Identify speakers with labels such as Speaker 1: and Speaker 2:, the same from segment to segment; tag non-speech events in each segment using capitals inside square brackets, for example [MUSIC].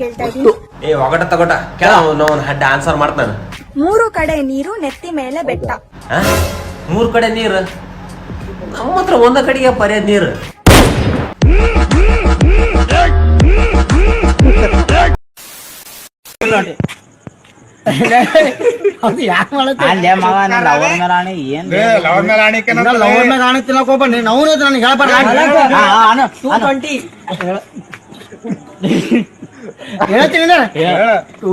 Speaker 1: ಕೇಳ್ತಾ
Speaker 2: ಏ ಒಗಟ ತಗೋಟ. ಕೇಳ ಅವ್ನು ಹಡ್ಡ ಆನ್ಸರ್ ಮಾಡ್ತಾನ
Speaker 1: ಮೂರು ಕಡೆ ನೀರು ನೆತ್ತಿ ಮೇಲೆ ಬೆಟ್ಟ.
Speaker 2: ಮೂರು ಮೂರ್ ಕಡೆ ನೀರು? ನಮ್ಮ ಹತ್ರ ಒಂದ ಕಡೆಗೆ ಪರ್ಯಾದ ನೀರು.
Speaker 3: ಅಲ್ಲೇ ಮಗ ನಾನು ಲವರ್ ಮೇಲೆ ಆಣೆ ಏನ್
Speaker 4: ಲವರ್ ಮೇಲೆ ಆಣಿಕೆ
Speaker 3: ಲವರ್ ಮೇಲೆ ಆಣೆ ತಿನ್ನಕ್ ಹೋಗ್ಬೇಡಿ. ನಾವು ನನಗೆ ಹೇಳ್ಬಾರ್ದು. ಟೂ ಹೇಳ್ತೀನಿ ನೀನು ಟೂ.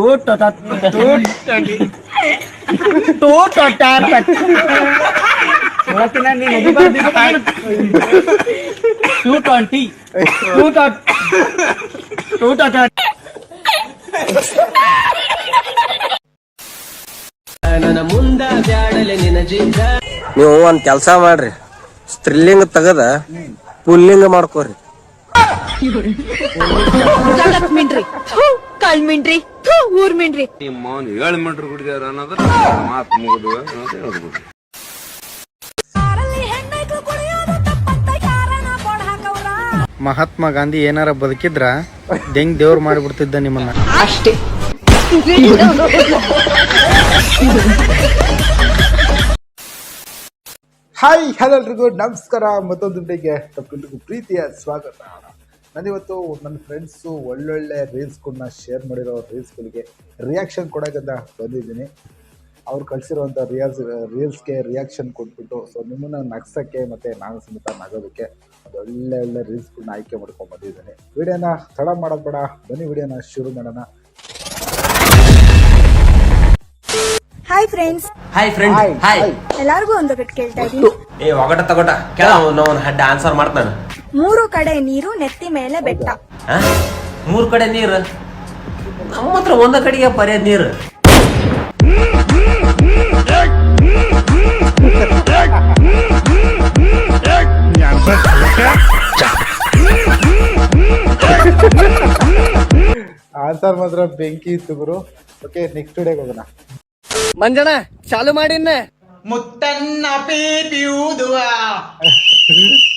Speaker 3: ಟ್ವೆಂಟಿ ಟೂ ಟೂ
Speaker 2: ನೀವು ಒಂದ್ ಕೆಲ್ಸ ಮಾಡ್ರಿ. ಸ್ತ್ರೀಲಿಂಗ ತೆಗದ ಪುಲ್ಲಿಂಗ ಮಾಡ್ಕೋರಿ.
Speaker 1: ಮಿಂಡ್ರಿ ಕಳ್ ಮಿಂಡ್ರಿ ಊರ್ ಮಿಂಡ್ರಿ
Speaker 5: ಮೌನ್ ಏಳು ಮೀಟ್ರ್ ಕುಡಿದಾರ ಅನ್ನೋದ್ರ ಮಾತು ಮುಗಿದು ಅಂತ ಹೇಳ್ಬೋದು
Speaker 4: ಮಹಾತ್ಮ ಗಾಂಧಿ ಏನಾರ ಬದುಕಿದ್ರ ದೆಂಗ್ ದೇವ್ರು ಮಾಡಿಬಿಡ್ತಿದ್ದ ನಿಮ್ಮನ್ನ.
Speaker 6: ಹಾಯ್ ಹಲೋ ಎಲ್ರಿಗೂ ನಮಸ್ಕಾರ. ಮತ್ತೊಂದು ಪ್ರೀತಿಯ ಸ್ವಾಗತ. ನಾನಿವತ್ತು ನನ್ನ ಫ್ರೆಂಡ್ಸು ಒಳ್ಳೊಳ್ಳೆ ರೀಲ್ಸ್ಗಳನ್ನ ಶೇರ್ ಮಾಡಿರೋ ರೀಲ್ಸ್ಗಳಿಗೆ ರಿಯಾಕ್ಷನ್ ಕೊಡೋಕ್ಕಂತ ಬಂದಿದ್ದೀನಿ. ಅವ್ರು ಕಳಿಸಿರುವಂಥ ರಿಯಲ್ಸ್ ರೀಲ್ಸ್ಗೆ ರಿಯಾಕ್ಷನ್ ಕೊಟ್ಬಿಟ್ಟು ಸೊ ನಿಮ್ಮನ್ನು ನಗ್ಸೋಕ್ಕೆ ಮತ್ತು ನಾನು ಸಮೇತ ನಗೋದಕ್ಕೆ ಒಂದು ಒಳ್ಳೆ ಒಳ್ಳೆ ರೀಲ್ಸ್ಗಳನ್ನ ಆಯ್ಕೆ ಮಾಡ್ಕೊಂಡು ಬಂದಿದ್ದೀನಿ. ವಿಡಿಯೋನ ತಡ ಮಾಡೋದು ಬೇಡ ಬನ್ನಿ ವಿಡಿಯೋನ ಶುರು ಮಾಡೋಣ.
Speaker 1: Hi friends
Speaker 2: hi friend hi
Speaker 1: ಎಲ್ಲಾರ್ಗು ಒಂದೊಗಟ್ ಕೇಳ್ತಾ ಇದೀನಿ
Speaker 2: ಏ ಒಗಟ ತಗೋಟ. ಕೇಳ ಅವ್ನು ಹೆಡ್ ಆನ್ಸರ್ ಮಾಡ್ತಾನ.
Speaker 1: ಮೂರು ಕಡೆ ನೀರು ನೆತ್ತಿ ಮೇಲೆ ಬೆಟ್ಟ.
Speaker 2: ಮೂರು ಕಡೆ ನೀರು? ನಮ್ಮ ಹತ್ರ ಒಂದ ಕಡೆಗೆ ಪರ್ಯಾದ ನೀರು.
Speaker 6: ಆನ್ಸರ್ ಮಾತ್ರ ಬೆಂಕಿ ಇತ್ತು ಗುರು. ಓಕೆ ನೆಕ್ಸ್ಟ್ ವಿಡಿಯೋಗೆ ಹೋಗೋಣ.
Speaker 3: ಮಂಜಣ ಚಾಲು ಮಾಡಿನ್ನ.
Speaker 6: ಲಂಕಣ [LAUGHS]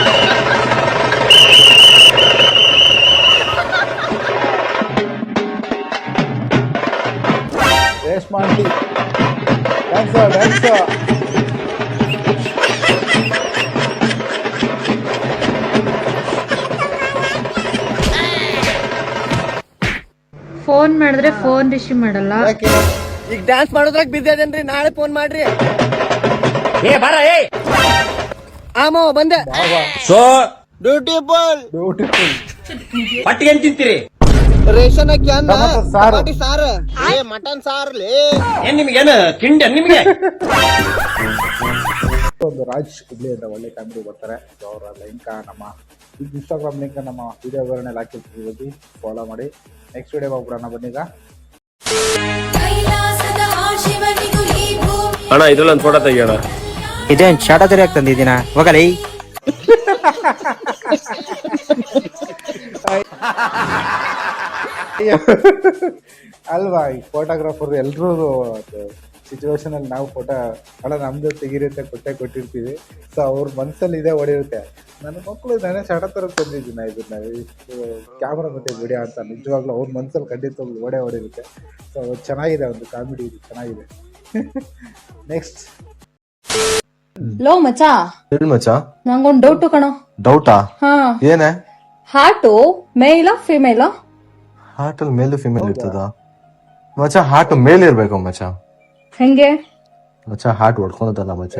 Speaker 7: ಫೋನ್ ಮಾಡಿದ್ರೆ ಫೋನ್ ರಿಸೀವ್ ಮಾಡಲ್ಲ.
Speaker 3: ಈಗ ಡ್ಯಾನ್ಸ್ ಮಾಡೋದ್ರಾಗ ಬಿಸಿ ಅದೇನ್ರಿ? ನಾಳೆ ಫೋನ್ ಮಾಡ್ರಿ.
Speaker 2: ಏ ಬರ ಏ.
Speaker 3: ಆಮೋ ಬಂದೆ.
Speaker 2: ಸೋ
Speaker 3: ಬ್ಯೂಟಿಫುಲ್
Speaker 6: ಬ್ಯೂಟಿಫುಲ್
Speaker 2: ಪಟ್ಟಿಗೆ ಏನ್ ತಿಂತೀರಿ?
Speaker 3: ರೇಷನ್ ಅಕ್ಕಿ ಅನ್ನ
Speaker 6: ಟೊಮೆಟೊ ಸಾರು.
Speaker 3: ಟಮಾಟಿ ಸಾರು. ಏ ಮಟನ್ ಸಾರ್ಲಿ ಲೇ.
Speaker 2: ಏನ್ ನಿಮಗೆ ಕಿಂಡ ನಿಮ್ಗೆ?
Speaker 6: ಒಂದು [LAUGHS] ರಾಜ್ ಅಂತ ಒಳ್ಳೆ ಕಾಮಿಡಿ ಬರ್ತಾರೆ. ಸೊ ಅವರ ಲಿಂಕ್ ನಮ್ಮ ಇನ್ಸ್ಟಾಗ್ರಾಮ್ ಲಿಂಕ್ ನಮ್ಮ ವಿಡಿಯೋ ವಿವರಣೆಯಲ್ಲಿ ಹಾಕಿರ್ತೀವಿ. ಹೋಗಿ ಫಾಲೋ ಮಾಡಿ ನೆಕ್ಸ್ಟ್ ವಿಡಿಯೋ ಹೋಗ್ಬಿಡೋಣ ಬನ್ನೀಗ
Speaker 2: ಅಣ್ಣ ಇದ್ರಲ್ಲಿ ಒಂದು ಫೋಟೋ ತೆಗಿಯೋಣ.
Speaker 3: ಇದೇನ್ ಶಾಟ ತೆರಿಯಾಕ್ ತಂದಿದ್ದೀನ? ಹೋಗಲಿ.
Speaker 6: ಅಲ್ವಾ ಈ ಫೋಟೋಗ್ರಾಫರ್ ಎಲ್ರೂ ಸಿಚುವೇಶನ್ ಅಲ್ಲಿ ನಾವು ಫೋಟೋ ಅಣ್ಣ ನಮ್ದು ತೆಗಿರುತ್ತೆ ಕೊಟ್ಟೆ ಕೊಟ್ಟಿರ್ತೀವಿ. ಸೊ ಅವ್ರ ಮನ್ಸಲ್ಲಿ ಇದೇ ಹೊಡೆಯುತ್ತೆ ನನ್ನ ಮಕ್ಕಳು ನಾನೇ ಸಡ ಥರ ತಂದಿದ್ದೀನಿ ಇದನ್ನ ಇಷ್ಟು ಕ್ಯಾಮ್ರಾ ಮತ್ತೆ ವಿಡಿಯೋ ಅಂತ ನಿಜವಾಗ್ಲೂ ಅವ್ರ ಮನ್ಸಲ್ಲಿ ಖಂಡಿತ ಓಡೆ ಹೊಡಿರುತ್ತೆ ಸೊ ಚೆನ್ನಾಗಿದೆ ಒಂದು ಕಾಮಿಡಿ ಇದು ಚೆನ್ನಾಗಿದೆ. [LAUGHS] ನೆಕ್ಸ್ಟ್
Speaker 7: ಲೋ ಮಚಾ
Speaker 8: ಹೇಳಿ ಮಚಾ
Speaker 7: ನಂಗೊಂದು ಡೌಟ್ ಕಣೋ.
Speaker 8: ಡೌಟಾ
Speaker 7: ಹಾ.
Speaker 8: ಏನೇ?
Speaker 7: ಹಾರ್ಟು ಮೇಲಾ ಫಿಮೇಲ
Speaker 8: ಹಾರ್ಟ್ ಅಲ್ಲಿ ಮೇಲ್ ಫಿಮೇಲ್ ಇರ್ತದ? ಮಚಾ ಹಾರ್ಟ್ ಮೇಲ್ ಇರ್ಬೇಕು ಮಚ್ಚ.
Speaker 7: ಹೆಂಗೆ?
Speaker 8: ಮಚ್ಚ ಹಾರ್ಟ್ ಹೊಡ್ಕೊಂಡದಲ್ಲ ಮಚ್ಚ.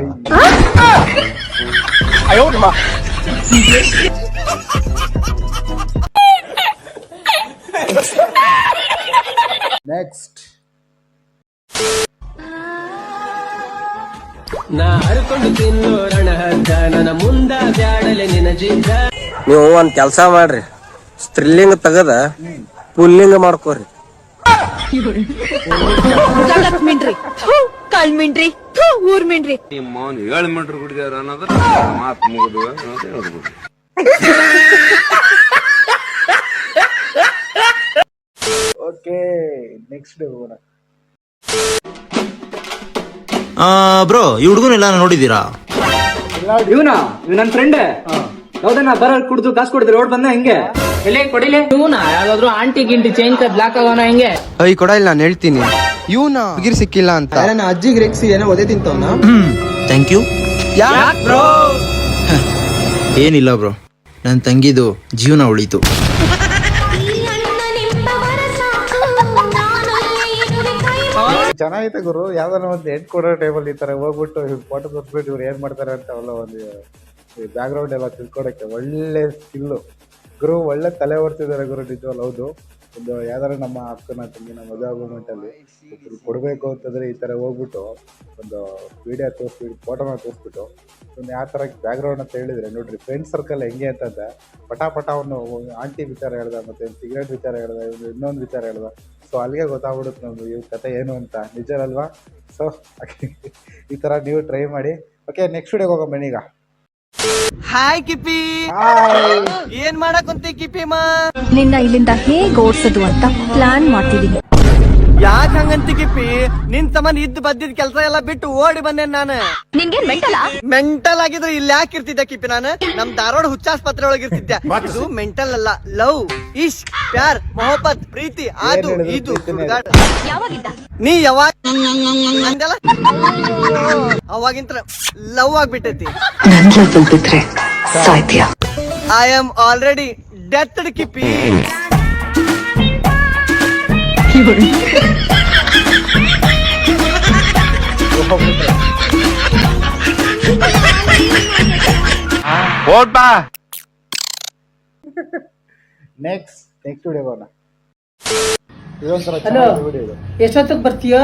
Speaker 6: ನೆಕ್ಸ್ಟ್
Speaker 2: ನೀವು ಒಂದ್ ಕೆಲಸ ಮಾಡ್ರಿ. ಸ್ತ್ರೀಲಿಂಗ ತೆಗದ ಪುಲ್ಲಿಂಗ ಮಾಡ್ಕೋರಿ.
Speaker 1: ಮಿಂಡ್ರಿ ಕಳ್ ಮಿಂಡ್ರಿ ಊರ್ ಮಿಂಡ್ರಿ
Speaker 5: ಮೌನ್ ಏಳು ಮೀಟರ್ ಕುಡಿದಾರ ಅನ್ನೋದ್ರ ಮಾತು ಮುಗಿದು ಅಂತ ಹೇಳ್ಬೋದು.
Speaker 6: ಓಕೆ ನೆಕ್ಸ್ಟ್ ಹೋಗೋಣ.
Speaker 9: ಬ್ರೋ ಈ ಹುಡುಗನೆಲ್ಲ ನೋಡಿದೀರಾ
Speaker 10: ಇವನ? ಇವ್ ನನ್ ಫ್ರೆಂಡ್ ಯಾವ್ದನ್ನ ಬರ ಕುಡ್ದು ಕಾಸು ಕೊಡಿದ್ರೆ ಓಡ್ ಬಂದ ಹೆಂಗೆ. ಎಲ್ಲಿ ಕೊಡಿಲಿ? ಇವನ ಯಾವ್ದಾದ್ರು ಆಂಟಿ ಗಿಂಟಿ ಚೈನ್ ಕದ್ ಬ್ಲಾಕ್ ಆಗೋನ ಹಿಂಗೆ?
Speaker 11: ಅಯ್ಯ ಕೊಡ ಇಲ್ಲ ನಾನು ಹೇಳ್ತೀನಿ. ಇವನ ಹುಡುಗಿರ್ ಸಿಕ್ಕಿಲ್ಲ ಅಂತ. ನಾನು ಅಜ್ಜಿಗೆ ರೆಕ್ಸಿ ಏನೋ ಒದೆ ತಿಂತವನ?
Speaker 9: ಥ್ಯಾಂಕ್ ಯು ಏನಿಲ್ಲ ಬ್ರೋ. ನನ್ನ ತಂಗಿದು ಜೀವನ ಉಳಿತು.
Speaker 6: ಚೆನ್ನಾಗಿತ್ತು ಗುರು ಯಾವ್ದಾರ ಒಂದು ಎಂಟ್ ಕೊಡೋ ಟೇಬಲ್ ಈ ತರ ಹೋಗ್ಬಿಟ್ಟು ಫೋಟೋ ತೋರಿಸ್ಬಿಟ್ಟು ಇವ್ರು ಏನ್ ಮಾಡ್ತಾರೆ ಅಂತ ಅವೆಲ್ಲ ಒಂದು ಬ್ಯಾಕ್ ಗ್ರೌಂಡ್ ಎಲ್ಲ ತಿಳ್ಕೊಡಕ್ಕೆ ಒಳ್ಳೆ ಸ್ಕಿಲ್ಲು ಗುರು ಒಳ್ಳೆ ತಲೆ ಓಡ್ತಿದ್ದಾರೆ ಗುರು ನಿಜವಲ್ಲ ಹೌದು. ಒಂದು ಯಾವ್ದಾರ ನಮ್ಮ ಅಕ್ಕನ ತಂಗಿನ ಮದುವೆ ಆಗೋ ಮೂಮೆಂಟಲ್ಲಿ ಒಬ್ರು ಕೊಡಬೇಕು ಅಂತಂದ್ರೆ ಈ ಥರ ಹೋಗ್ಬಿಟ್ಟು ಒಂದು ವಿಡಿಯೋ ತೋರಿಸ್ಬಿಟ್ಟು ಫೋಟೋನ ತೋರಿಸ್ಬಿಟ್ಟು ಒಂದು ಯಾವ ಥರ ಬ್ಯಾಕ್ಗ್ರೌಂಡ್ ಅಂತ ಹೇಳಿದ್ರೆ, ನೋಡ್ರಿ ಫ್ರೆಂಡ್ ಸರ್ಕಲ್ ಹೆಂಗೆ ಅಂತಂದ್ರೆ ಪಟಾಪಟ ಪಟ ಅವನು ಆಂಟಿ ವಿಚಾರ ಹೇಳ್ದ ಮತ್ತೆ ಸಿಗರೇಟ್ ವಿಚಾರ ಹೇಳ್ದ ಇನ್ನೊಂದು ವಿಚಾರ ಹೇಳ್ದ. ಸೊ ಅಲ್ಲಿಗೆ ಗೊತ್ತಾಗ್ಬಿಡುತ್ತೆ ನಮ್ದು ಇವ್ರ ಕತೆ ಏನು ಅಂತ. ನಿಜರಲ್ವಾ ಸೊ ಈ ಥರ ನೀವು ಟ್ರೈ ಮಾಡಿ. ಓಕೆ ನೆಕ್ಸ್ಟ್ ವಿಡಿಯೋಗೆ ಹೋಗೋಣ ಬನ್ನಿ ಈಗ.
Speaker 11: ಹಾಯ್ ಕಿಪಿ ಏನ್ ಮಾಡಕ್ ಕುಂತಿ ಕಿಪಿ ಮಾ?
Speaker 12: ನಿನ್ನ ಇಲ್ಲಿಂದ ಹೇಗ್ ಓಡ್ಸೋದು ಅಂತ ಪ್ಲಾನ್ ಮಾಡ್ತಿದೀನಿ
Speaker 11: ಯಾಕ್ ಹಂಗಂತಿ ಕಿಪ್ಪಿ? ನಿನ್ ತಮ್ಮನ್ ಇದ್ ಬದ್ದಿದ್ ಕೆಲ್ಸ ಎಲ್ಲ ಬಿಟ್ಟು ಓಡಿ ಬಂದೆ ನಾನು.
Speaker 12: ನಿನ್ಗೆ ಮೆಂಟಲ್
Speaker 11: ಮೆಂಟಲ್ ಆಗಿದ್ರೆ ಇಲ್ಲಿ ಯಾಕೆ ಇರ್ತಿದ್ದೆ ಕಿಪಿ ನಾನು? ನಮ್ ಧಾರವಾಡ ಹುಚ್ಚಾಸ್ಪತ್ರೆ ಒಳಗೆ ಇರ್ತಿದ್ದೆ. ಇದು ಮೆಂಟಲ್ ಅಲ್ಲ. ಲವ್ ಇಶ್ ಪ್ಯಾರ್ ಮೊಹಬ್ಬತ್ ಪ್ರೀತಿ ಅದು ಇದು ನೀ ಯಾವಾಗ ಅಂದಲ್ಲ ಅವಾಗಿಂತ ಲವ್ ಆಗ್ಬಿಟ್ಟೈತಿ. ಐ ಆಮ್ ಆಲ್ರೆಡಿ ಡೆತ್ ಕಿಪಿ
Speaker 6: ನೆಕ್ಸ್ಟ್ ನೆಕ್ಸ್ಟ್ ವಿಡಿಯೋ ಹೋಗೋಣ ಇದೊಂಥರ ಹಲೋ ವಿಡಿಯೋ ಇದು.
Speaker 10: ಎಷ್ಟೊತ್ತಿಗೆ ಬರ್ತೀಯ?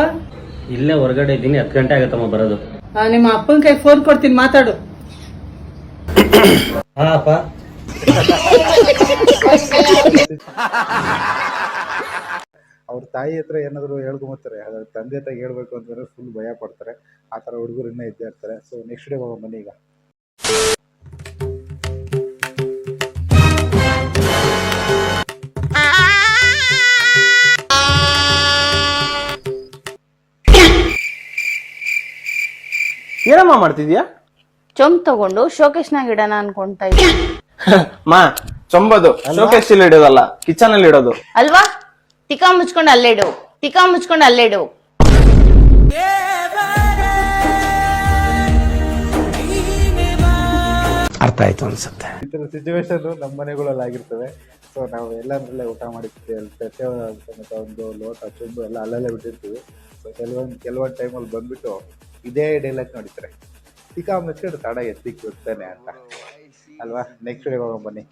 Speaker 2: ಇಲ್ಲೇ ಹೊರಗಡೆ ಇದ್ದೀನಿ ಹತ್ತು ಗಂಟೆ ಆಗತ್ತಮ್ಮ ಬರೋದು.
Speaker 10: ನಿಮ್ಮ ಅಪ್ಪನ ಕೈ ಫೋನ್ ಕೊಡ್ತೀನಿ ಮಾತಾಡು.
Speaker 2: ಹಾ ಅಪ್ಪ. [LAUGHS]
Speaker 6: ಅವ್ರ ತಾಯಿ ಹತ್ರ ಏನಾದರೂ ಹೇಳ್ಕೊಂಬತ್ತಾರೆ ಅದ್ರ ತಂದೆ ತಾಯಿ ಹೇಳ್ಬೇಕು ಅಂತಂದ್ರೆ ಫುಲ್ ಭಯ ಪಡ್ತಾರೆ. ಆ ಥರ ಹುಡುಗರು ಇನ್ನೂ ಇದ್ದೇ ಇರ್ತಾರೆ. ಸೊ ನೆಕ್ಸ್ಟ್ ಡೇ ಹೋಗೋ ಬನ್ನಿ ಈಗ.
Speaker 10: ಏನಮ್ಮ ಮಾಡ್ತಿದ್ಯಾ?
Speaker 13: ಚೊಂಬ್ ತಗೊಂಡು ಶೋಕೇಶ್ನಾಗ ಇಡೋಣ ಅನ್ಕೊಂತ ಇದ್ದೆ. [LAUGHS]
Speaker 10: ಮಾ ಚೊಂಬದು. ಶೋಕೇಶ್ ಇಲ್ಲಿ ಇಡೋದಲ್ಲ ಕಿಚನ್ ಅಲ್ಲಿ ಇಡೋದು.
Speaker 13: ಅಲ್ವಾ? ತಿಕಾ ಮುಚ್ಕೊಂಡು ಅಲ್ಲೇಡು ಟಿಕಾ ಮುಚ್ಕೊಂಡು ಅಲ್ಲೇಡು.
Speaker 10: ಅರ್ಥ ಆಯ್ತು ಅನ್ಸುತ್ತೆ.
Speaker 6: ಈ ಥರ ಸಿಚುವೇಶನ್ ನಮ್ಮ ಮನೆಗಳಲ್ಲಿ ಆಗಿರ್ತವೆ. ಸೊ ನಾವು ಎಲ್ಲಂದ್ರಲ್ಲೇ ಊಟ ಮಾಡಿರ್ತೀವಿ ಒಂದು ಲೋಟ ಚುಂಬು ಎಲ್ಲ ಅಲ್ಲಲ್ಲೇ ಬಿಟ್ಟಿರ್ತೀವಿ. ಸೊ ಕೆಲವೊಂದು ಕೆಲವೊಂದು ಟೈಮಲ್ಲಿ ಬಂದ್ಬಿಟ್ಟು ಇದೇ ಡೈಲಾಗ್ ನೋಡಿದ್ರೆ ಚಿಕ್ಕ ಮುಚ್ಕೊಂಡು ತಡ ಎತ್ತಿಕ್ ಬಿಡ್ತಾನೆ ಅಂತ. ಅಲ್ವಾ? ನೆಕ್ಸ್ಟ್ ಡೇ ಹೋಗೋಣ ಬನ್ನಿ.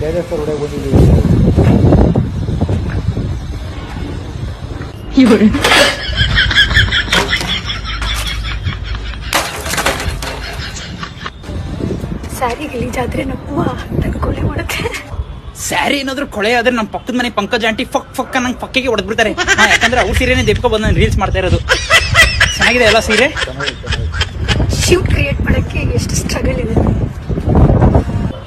Speaker 6: ಬೇರೆ ಸರ್ ಹುಡುಗ ಬಂದಿದ್ದೀವಿ
Speaker 13: ಸ್ಯಾರಿ ಗಲೀಜಾದ್ರೆ ನಮ್ಮವ್ವ ಕೊಲೆ ಮಾಡುತ್ತೆ
Speaker 10: ಸ್ಯಾರಿ ಏನಾದ್ರು ಕೊಳೆ ಆದ್ರೆ ನಮ್ ಪಕ್ಕದ ಮನೆ ಪಂಕಜ್ ಆಂಟಿ ಫಕ್ ಫಕ್ ನಂಗೆ ಪಕ್ಕಿಗೆ ಹೊಡೆದ್ ಬಿಡ್ತಾರೆ ಹಾ, ಯಾಕಂದ್ರೆ ಅವ್ರ ಸೀರೆನೇ ದೆಪ್ಕೊ ಬಂದು ನಾನು ರೀಲ್ಸ್ ಮಾಡ್ತಾ ಇರೋದು. ಚೆನ್ನಾಗಿದೆ ಎಲ್ಲ ಸೀರೆ?
Speaker 13: ಶಿವ್ ಕ್ರಿಯೇಟ್ ಮಾಡಕ್ಕೆ ಎಷ್ಟು ಸ್ಟ್ರಗಲ್ ಇದೆ.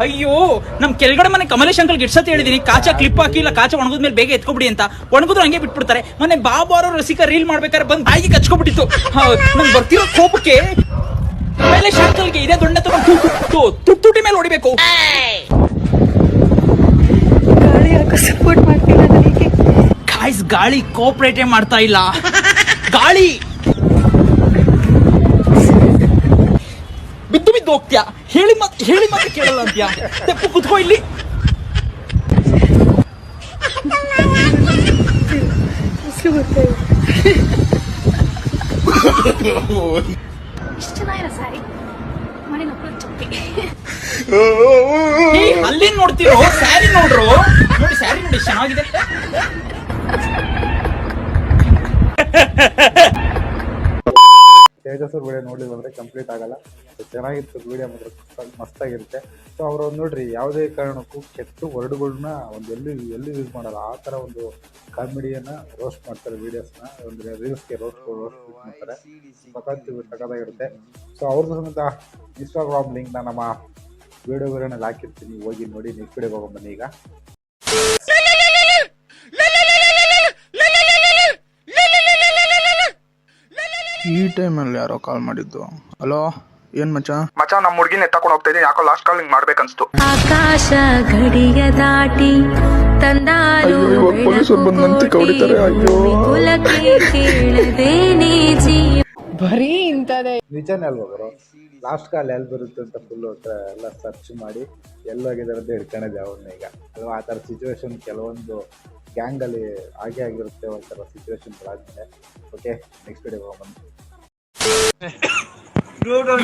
Speaker 10: ಅಯ್ಯೋ ನಮ್ ಕೆಳಗಡೆ ಮನೆ ಕಮಲೇಶ್ ಅಂಕಲ್ ಗಿಡ್ಸತ್ ಹೇಳಿದೀನಿ. ಕಾಚ ಕ್ಲಿಪ್ ಹಾಕಿ ಇಲ್ಲ ಕಾಚ ಒಣಗಿದ್ಮೇಲೆ ಬೇಗ ಎತ್ಕೊಬಿಡಿ ಅಂತ. ಒಣಗಿದ್ರು ಹಂಗೆ ಬಿಟ್ಬಿಡ್ತಾರೆ. ಮೊನ್ನೆ ಬಾಬು ಅವರ ರಸಿಕ ರೀಲ್ ಮಾಡ್ಬೇಕಾದ್ರೆ ಬಂದ್ ಬಾಯಿಗೆ ಕಚ್ಕೊಬಿಟ್ಟಿತ್ತು. ನಂಗೆ ಬರ್ತಿರೋ ಕೋಪಕ್ಕೆ ಕಮಲೇಶ್ ಅಂಕಲ್ಗೆ ಇದೇ ದೊಡ್ಡ ತಗೊಂಡು ತುಟ್ಟುಟಿ ಮೇಲೆ ಹೊಡಿಬೇಕು.
Speaker 13: ಗಾಳಿ ಸಪೋರ್ಟ್ ಮಾಡ್ತಿಲ್ಲ
Speaker 10: ಗಾಯ್ಸ್ ಗಾಳಿ ಕೋಪರೇಟೇ ಮಾಡ್ತಾ ಇಲ್ಲ ಗಾಳಿ ಬಿದ್ದು ಹೇಳಿ ಮತ್ ಹೇಳಿ ಮತ್ತೆ ಕೇಳಲ್ಲ ಅಂತ್ಯ ತೆಪ್ಪು ಕುತ್ಕೋ ಇಲ್ಲಿ. ಅಲ್ಲಿ ನೋಡ್ತೀರೋ? ಸ್ಯಾರಿ ನೋಡ್ರು. ನೋಡಿ ಸ್ಯಾರಿ ನೋಡಿ ಚೆನ್ನಾಗಿದೆ.
Speaker 6: ನೋಡಲಿಲ್ಲ ಕಂಪ್ಲೀಟ್ ಆಗಲ್ಲ. ಚೆನ್ನಾಗಿತ್ತು ವಿಡಿಯೋ ಮಾತ್ರ ಮಸ್ತ್- ಮಸ್ತಾಗಿರುತ್ತೆ. ಸೊ ಅವರು ನೋಡ್ರಿ, ಯಾವುದೇ ಕಾರಣಕ್ಕೂ ಕೆಟ್ಟು ವರ್ಡ್ಗಳನ್ನ ಒಂದು ಎಲ್ಲೂ, ಎಲ್ಲಿ ಯೂಸ್ ಮಾಡಲ್ಲ. ಆ ಥರ ಒಂದು ಕಾಮಿಡಿಯನ್ನು ರೋಸ್ಟ್ ಮಾಡ್ತಾರೆ ವೀಡಿಯೋಸ್ನ ಒಂದು ರೀಲ್ಸ್ಗೆ ರೋಸ್ಟ್ ರೋಸ್ಟ್ ಮಾಡ್ತಾರೆ. ಸಖತ್ ಸಖತ್ತಾಗಿರುತ್ತೆ ಸೊ ಅವ್ರದ್ದು ಸಮೇತ ಇನ್ಸ್ಟಾಗ್ರಾಮ್ ಲಿಂಕ್ನ ನಮ್ಮ ವಿಡಿಯೋ ವಿಡಿಯೋನಲ್ಲಿ ಹಾಕಿರ್ತೀನಿ. ಹೋಗಿ ನೋಡಿ ನೆಕ್ಸ್ಟ್ ಕಡೆ ಹೋಗೋಣ ಬನ್ನಿ ಈಗ.
Speaker 4: ಈ ಟೈಮಲ್ಲಿ ಯಾರೋ ಕಾಲ್ ಮಾಡಿದ್ದು. ಹಲೋ ಏನ್ ಮಚ
Speaker 6: ಮಚ್ಚ ನಮ್ಮ ಹುಡುಗಿನ ಎತ್ತಕೊಂಡು ಹೋಗ್ತಾ ಇದ್ದೀನಿ ಯಾಕೋ ಲಾಸ್ಟ್ ಕಾಲ್ ಹಿಂಗ್ ಮಾಡ್ಬೇಕನ್ಸ್ತು.
Speaker 12: ಆಕಾಶ ಗಡಿಯ ದಾಟಿ ತಂದಾರು ಕುಲಕ್ಕೆ ಕೇಳದೇನೆ ಜೀವ
Speaker 6: ನಿಜನೇ ಅಲ್ವಾ ಬರೋ ಲಾಸ್ಟ್ ಕಾಲ್ ಎಲ್ಲಿ ಬರುತ್ತೆ ಅಂತ ಫುಲ್ ಎಲ್ಲ ಸರ್ಚ್ ಮಾಡಿ ಎಲ್ಲೋಗಿದ್ದಾರೆ ಅಂತ ಹಿಡ್ಕೊಂಡಿದ್ದೆ ಅವ್ರನ್ನ ಈಗ. ಅಲ್ವಾ ಆ ಥರ ಸಿಚುವೇಶನ್ ಕೆಲವೊಂದು ಗ್ಯಾಂಗಲ್ಲಿ ಹಾಗೆ ಆಗಿರುತ್ತೆ ಒಂಥರ ಸಿಚುವೇಶನ್ಗಳಾದ್ಮೇಲೆ ಓಕೆ ನೆಕ್ಸ್ಟ್ ವಿಡಿಯೋ ಹೋಗೋಣ two two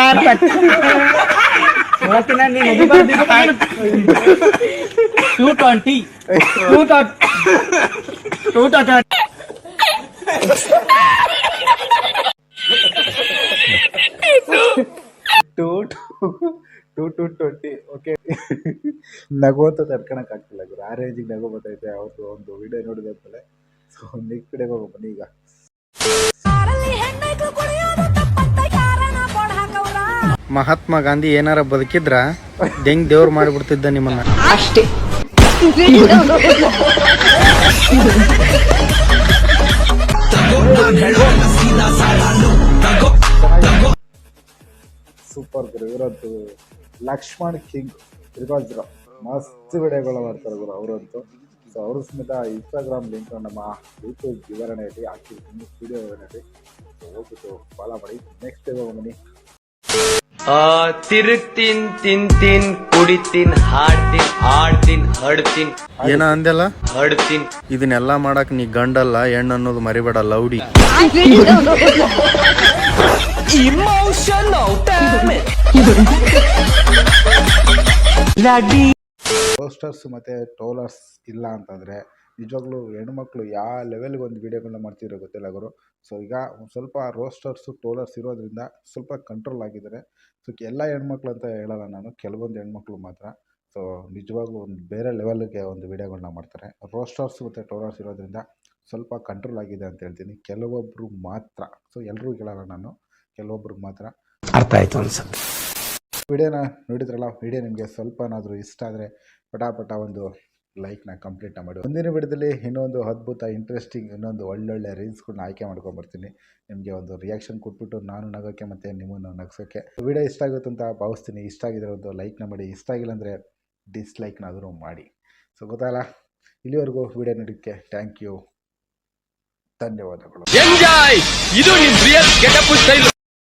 Speaker 6: two twenty okay ನಗು ಅಂತ ತಡ್ಕೊಳಕ್ ಆಗ್ತಿಲ್ಲ ಗುರು. ಆ ರೇಂಜಿಗೆ ನಗು ಬರ್ತೈತೆ ಅವ್ರದ್ದು ಒಂದು ವಿಡಿಯೋ ನೋಡಿದ ಮೇಲೆ. ಸೊ ನೆಕ್ಸ್ಟ್ ವಿಡಿಯೋಗೆ ಹೋಗೋ ಬನ್ನಿ ಈಗ.
Speaker 4: ಮಹಾತ್ಮ ಗಾಂಧಿ ಏನಾರ ಬದುಕಿದ್ರ ದೆಂಗ್ ದೇವ್ರು ಮಾಡಿಬಿಡ್ತಿದ್ದ ನಿಮ್ಮನ್ನ. ಅಷ್ಟೇ.
Speaker 6: ಸೂಪರ್ ಗುರು ಇವರಂತೂ ಲಕ್ಷ್ಮಣ್ ಕಿಂಗ್ ತ್ರಿಭಾಜ್ರ ಮಸ್ತ್ ವಿಡಿಯೋಗಳು ಮಾಡ್ತಾರೆ ಗುರು ಅವರಂತೂ. ಸೊ ಅವರು ಸಮೇತ ಇನ್ಸ್ಟಾಗ್ರಾಮ್ ಲಿಂಕ್ ನಮ್ಮ ಯೂಟ್ಯೂಬ್ ವಿವರಣೆಯಲ್ಲಿ ಹಾಕಿರ್ತೀನಿ ವಿಡಿಯೋ ವಿವರಣೆಯಲ್ಲಿ. ಸೊ ಹೋಗ್ಬಿಟ್ಟು ಫಾಲೋ ಮಾಡಿ. ನೆಕ್ಸ್ಟ್ ಡೇ ಬನ್ನಿ.
Speaker 11: ತಿರುಗ್ತೀನ್ ತಿಂತಿನ್ ಕುಡಿತಿನ್ ಹಾಡ್ತೀನ್ ಆಡ್ತೀನ್ ಹಡ್ತೀನ್.
Speaker 4: ಏನ ಅಂದೆಲ್ಲ
Speaker 11: ಹಡ್ತೀನ್.
Speaker 4: ಇದನ್ನೆಲ್ಲ ಮಾಡಕ್ ನೀ ಗಂಡಲ್ಲ ಹೆಣ್ಣು ಅನ್ನೋದು ಮರಿಬೇಡ ಲೌಡಿ.
Speaker 6: ಪೋಸ್ಟರ್ಸ್ ಮತ್ತೆ ಟೋಲರ್ಸ್ ಇಲ್ಲ ಅಂತಂದರೆ ನಿಜವಾಗ್ಲೂ ಹೆಣ್ಮಕ್ಳು ಯಾವ ಲೆವೆಲ್ಗೆ ಒಂದು ವೀಡಿಯೋಗಳನ್ನ ಮಾಡ್ತಿರೋ ಗೊತ್ತಿಲ್ಲ ಗುರು. ಸೊ ಈಗ ಒಂದು ಸ್ವಲ್ಪ ರೋಸ್ಟರ್ಸು ಟೋಲರ್ಸ್ ಇರೋದ್ರಿಂದ ಸ್ವಲ್ಪ ಕಂಟ್ರೋಲ್ ಆಗಿದ್ದಾರೆ. ಸೊ ಎಲ್ಲ ಹೆಣ್ಮಕ್ಳು ಅಂತ ಹೇಳಲ್ಲ ನಾನು ಕೆಲವೊಂದು ಹೆಣ್ಮಕ್ಳು ಮಾತ್ರ. ಸೊ ನಿಜವಾಗ್ಲೂ ಒಂದು ಬೇರೆ ಲೆವೆಲ್ಗೆ ಒಂದು ವೀಡಿಯೋಗಳನ್ನ ಮಾಡ್ತಾರೆ. ರೋಸ್ಟರ್ಸ್ ಮತ್ತು ಟೋಲರ್ಸ್ ಇರೋದ್ರಿಂದ ಸ್ವಲ್ಪ ಕಂಟ್ರೋಲ್ ಆಗಿದೆ ಅಂತ ಹೇಳ್ತೀನಿ. ಕೆಲವೊಬ್ಬರು ಮಾತ್ರ. ಸೊ ಎಲ್ಲರೂ ಹೇಳಲ್ಲ ನಾನು ಕೆಲವೊಬ್ರಿಗೆ ಮಾತ್ರ.
Speaker 2: ಅರ್ಥ ಆಯಿತು ಅನ್ಸುತ್ತೆ.
Speaker 6: ವಿಡಿಯೋನ ನೋಡಿದ್ರಲ್ಲ ವಿಡಿಯೋ ನಿಮಗೆ ಸ್ವಲ್ಪನಾದರೂ ಇಷ್ಟ ಆದರೆ ಪಟಾಪಟ ಒಂದು ಲೈಕ್ನ ಕಂಪ್ಲೀಟ್ ಮಾಡಿ ಮುಂದಿನ ವಿಡಿಯೋದಲ್ಲಿ ಇನ್ನೊಂದು ಅದ್ಭುತ ಇಂಟ್ರೆಸ್ಟಿಂಗ್ ಇನ್ನೊಂದು ಒಳ್ಳೊಳ್ಳೆ ರೀಲ್ಸ್ಗಳನ್ನ ಆಯ್ಕೆ ಮಾಡ್ಕೊಂಬರ್ತೀನಿ ನಿಮಗೆ ಒಂದು ರಿಯಾಕ್ಷನ್ ಕೊಟ್ಬಿಟ್ಟು ನಾನು ನಗೋಕ್ಕೆ ಮತ್ತು ನಿಮ್ಮನ್ನು ನಗ್ಸೋಕ್ಕೆ. ವಿಡಿಯೋ ಇಷ್ಟ ಆಗುತ್ತೆ ಅಂತ ಭಾವಿಸ್ತೀನಿ. ಇಷ್ಟ ಆಗಿದ್ರೆ ಒಂದು ಲೈಕ್ನ ಮಾಡಿ. ಇಷ್ಟ ಆಗಿಲ್ಲ ಅಂದರೆ ಡಿಸ್ಲೈಕ್ನಾದರೂ ಮಾಡಿ. ಸೊ ಗೊತ್ತಲ್ಲ? ಇಲ್ಲಿವರೆಗೂ ವಿಡಿಯೋ ನೋಡೋಕ್ಕೆ ಥ್ಯಾಂಕ್ ಯು ಧನ್ಯವಾದಗಳು.
Speaker 11: ಎಂಜಾಯ್ ಇದು ನಿಮ್ಮ ರಿಯಲ್ ಸ್ಟೈಲ್